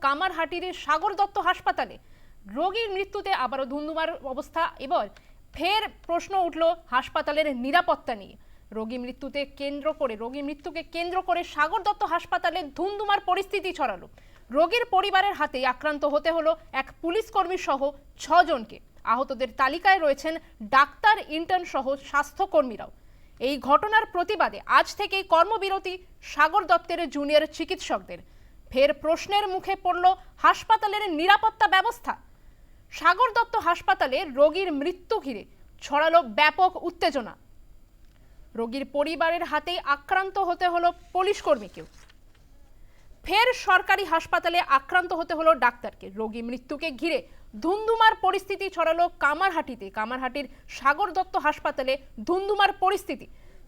কামারহাটির সাগর দত্ত হাসপাতালে। রোগীর মৃত্যুতে আবারও ধুন্ধুমার অবস্থা। এবার ফের প্রশ্ন উঠল হাসপাতালের নিরাপত্তা নিয়ে। রোগী মৃত্যুতে কেন্দ্র করে, রোগী মৃত্যুকে কেন্দ্র করে সাগর দত্ত হাসপাতালে ধুন্ধুমার পরিস্থিতি ছড়ালো। রোগীর পরিবারের হাতে আক্রান্ত হতে হলো এক পুলিশ কর্মী সহ ছজনকে। আহতদের তালিকায় রয়েছেন ডাক্তার, ইন্টার্ন সহ স্বাস্থ্যকর্মীরাও। এই ঘটনার প্রতিবাদে আজ থেকেই কর্মবিরতি সাগর দত্তের জুনিয়র চিকিৎসকদের। ফের প্রশ্নের মুখে পড়ল হাসপাতালের নিরাপত্তা ব্যবস্থা। সাগর দত্ত হাসপাতালে রোগীর মৃত্যু ঘিরে ছড়ালো ব্যাপক উত্তেজনা। রোগীর পরিবারের হাতেই আক্রান্ত হতে হলো পুলিশ কর্মীকেও। ফের সরকারি হাসপাতালে আক্রান্ত হতে হলো ডাক্তারকে। রোগী মৃত্যুকে ঘিরে ধুন্ধুমার পরিস্থিতি ছড়ালো কামারহাটিতে। কামারহাটির সাগর দত্ত হাসপাতালে ধুন্ধুমার পরিস্থিতি।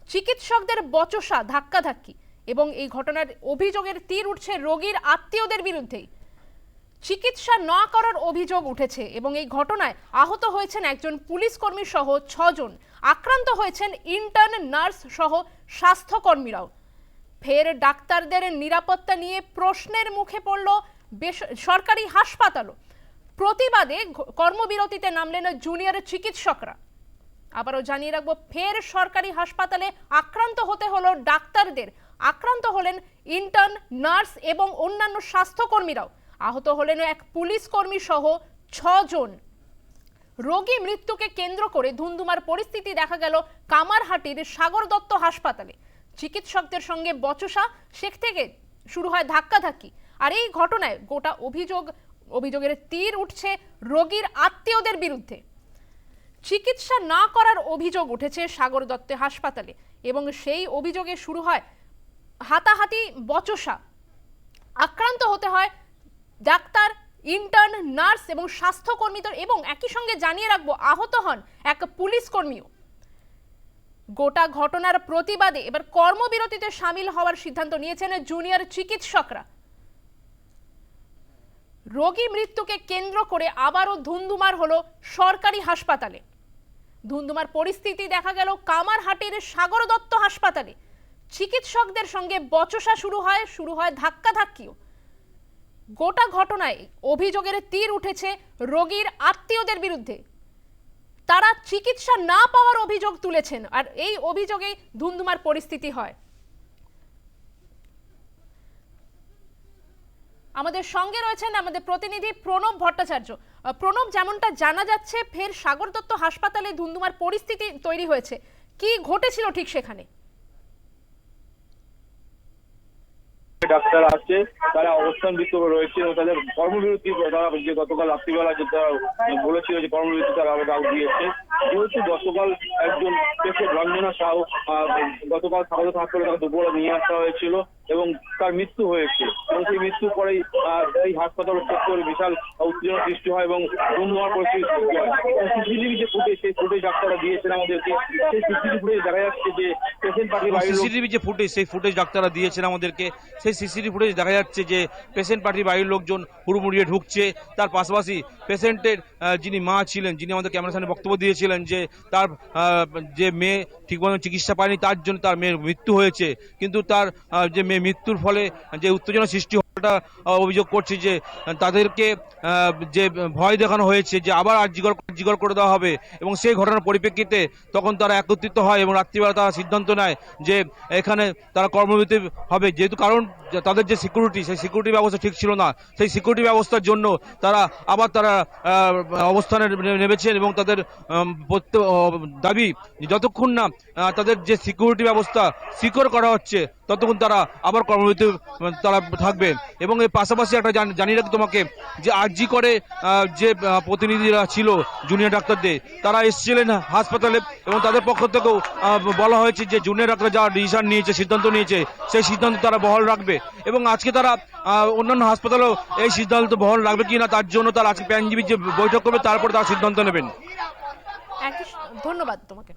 চিকিৎসকদের বচসা ধাক্কাধাক্কি। এবং এই ঘটনার অভিযোগের তীর উঠছে রোগীর আত্মীয়দের বিরুদ্ধেই। চিকিৎসা না করার অভিযোগ উঠেছে এবং এই ঘটনায় আহত হয়েছেন একজন পুলিশ কর্মী সহ ছজন। আক্রান্ত হয়েছেন ইন্টার্ন নার্স সহ স্বাস্থ্যকর্মীরাও। ফের ডাক্তারদের নিরাপত্তা নিয়ে প্রশ্নের মুখে পড়ল সরকারি হাসপাতালও। প্রতিবাদে কর্মবিরতিতে নামলেন জুনিয়র চিকিৎসকরা। আবারও জানিয়ে রাখব, ফের সরকারি হাসপাতালে আক্রান্ত হতে হলো ডাক্তারদের। আক্রান্ত হলেন ইন্টার্ন নার্স এবং অন্যান্য স্বাস্থ্যকর্মীরাও। আহত হলেন এক পুলিশ কর্মী সহ ছজন। রোগী মৃত্যুকে কেন্দ্র করে ধুন্ধুমার পরিস্থিতি দেখা গেল কামারহাটির সাগর দত্ত হাসপাতালে। চিকিৎসকদের সঙ্গে বচসা, শেখ থেকে শুরু হয় ধাক্কাধাক্কি। আর এই ঘটনায় গোটা অভিযোগ, অভিযোগের তীর উঠছে রোগীর আত্মীয়দের বিরুদ্ধে। চিকিৎসা না করার অভিযোগ উঠেছে সাগর দত্ত হাসপাতালে এবং সেই অভিযোগে শুরু হয় হাতাহাতি বচসা। আক্রান্ত হতে হয় ডাক্তার ইন্টার্ন নার্স এবং স্বাস্থ্যকর্মীদের এবং একই সঙ্গে জানিয়ে রাখব, আহত হন এক পুলিশ কর্মীও। গোটা ঘটনার প্রতিবাদে এবার কর্মবিরতিতে সামিল হওয়ার সিদ্ধান্ত নিয়েছেন জুনিয়র চিকিৎসকরা। রোগী মৃত্যুকে কেন্দ্র করে আবারও ধুন্ধুমার হলো সরকারি হাসপাতালে। ধুন্ধুমার পরিস্থিতি দেখা গেল কামারহাটের সাগর দত্ত হাসপাতালে। চিকিৎসকদের সঙ্গে বচসা শুরু হয় শুরু হয় ধাক্কাধাক্কিও। গোটা ঘটনায় অভিযোগের তীর উঠেছে রোগীর আত্মীয়দের বিরুদ্ধে। তারা চিকিৎসা না পাওয়ার অভিযোগ তুলেছেন আর এই অভিযোগেই ধুন্ধুমার পরিস্থিতি হয়। আমাদের সঙ্গে রয়েছেন আমাদের প্রতিনিধি প্রণব ভট্টাচার্য। প্রণব, যেমনটা জানা যাচ্ছে, ফের সাগর দত্ত হাসপাতালে ধুন্ধুমার পরিস্থিতি তৈরি হয়েছে। কি ঘটেছিল ঠিক সেখানে? Dr. ডাক্তার আসছে তারা অবস্থান বিক্ষোভ রয়েছে এবং তাদের কর্মবিরতি তারা যে গতকাল রাত্রিবেলা যে তারা বলেছিল যে কর্মবিরতি তারা ডাক দিয়েছে। যেহেতু গতকাল একজন পেশেন্ট রঞ্জনা সাহু গতকাল স্বাগত হাসপাতালে তাকে দুপুরে নিয়ে আসা হয়েছিল এবং তার মৃত্যু হয়েছে। এবং সেই মৃত্যুর পরেই আহ, এই হাসপাতাল চত্বরে বিশাল উত্তেজনা সৃষ্টি হয় এবং ধুমধুমার পরিস্থিতি সৃষ্টি হয়। সিসিটিভি যে ফুটেজ সেই ফুটেজ ডাক্তাররা দিয়েছেন আমাদেরকে। সেই সিসিটিভি ফুটেজ দেখা যাচ্ছে যে পেশেন্ট লোক সিসিটিভি যে ফুটেজ সেই ফুটেজ ডাক্তাররা দিয়েছেন আমাদেরকে। সেই সিসিটিভি ফুটেজ দেখা যাচ্ছে যে পেশেন্ট পার্টির বাড়ির লোকজন হুড়মুড়িয়ে ঢুকছে। তার পাশাপাশি পেশেন্টের যিনি মা ছিলেন, যিনি আমাদের ক্যামেরার সামনে বক্তব্য দিয়েছিলেন যে তার যে মেয়ে ঠিকমতো চিকিৎসা পায়নি তার জন্য তার মেয়ের মৃত্যু হয়েছে। কিন্তু তার যে মেয়ে মৃত্যুর ফলে যে উত্তেজনা সৃষ্টি অভিযোগ করছি যে, তাদেরকে যে ভয় দেখানো হয়েছে যে আবার আর্জিকর আর্জিকর করে দেওয়া হবে এবং সেই ঘটনার পরিপ্রেক্ষিতে তখন তারা একত্রিত হয় এবং রাত্রিবেলা তারা সিদ্ধান্ত নেয় যে এখানে তারা কর্মবিরতি হবে। যেহেতু কারণ তাদের যে সিকিউরিটি সেই সিকিউরিটি ব্যবস্থা ঠিক ছিল না। সেই সিকিউরিটি ব্যবস্থার জন্য তারা আবার তারা অবস্থানে নেমেছেন এবং তাদের দাবি যতক্ষণ না তাদের যে সিকিউরিটি ব্যবস্থা সিকিউর করা হচ্ছে, ততক্ষণ তারা আবার কর্মবিরতি, তারা থাকবে। এবং এর পাশাপাশি একটা জান- জানিয়ে রাখি তোমাকে যে আরজি করে যে প্রতিনিধিরা ছিল জুনিয়র ডাক্তারদের, তারা এসেছিলেন হাসপাতালে এবং তাদের পক্ষ থেকেও বলা হয়েছে যে জুনিয়র ডাক্তার যা ডিসিশন নিয়েছে, সিদ্ধান্ত নিয়েছে, সেই সিদ্ধান্ত তারা বহাল রাখবে। এবং আজকে তারা অন্যান্য হাসপাতালেও এই সিদ্ধান্ত বহাল রাখবে কিনা তার জন্য তারা আজকে প্যানজীবীর যে বৈঠক করবে, তারপর তারা সিদ্ধান্ত নেবেন। ধন্যবাদ তোমাকে।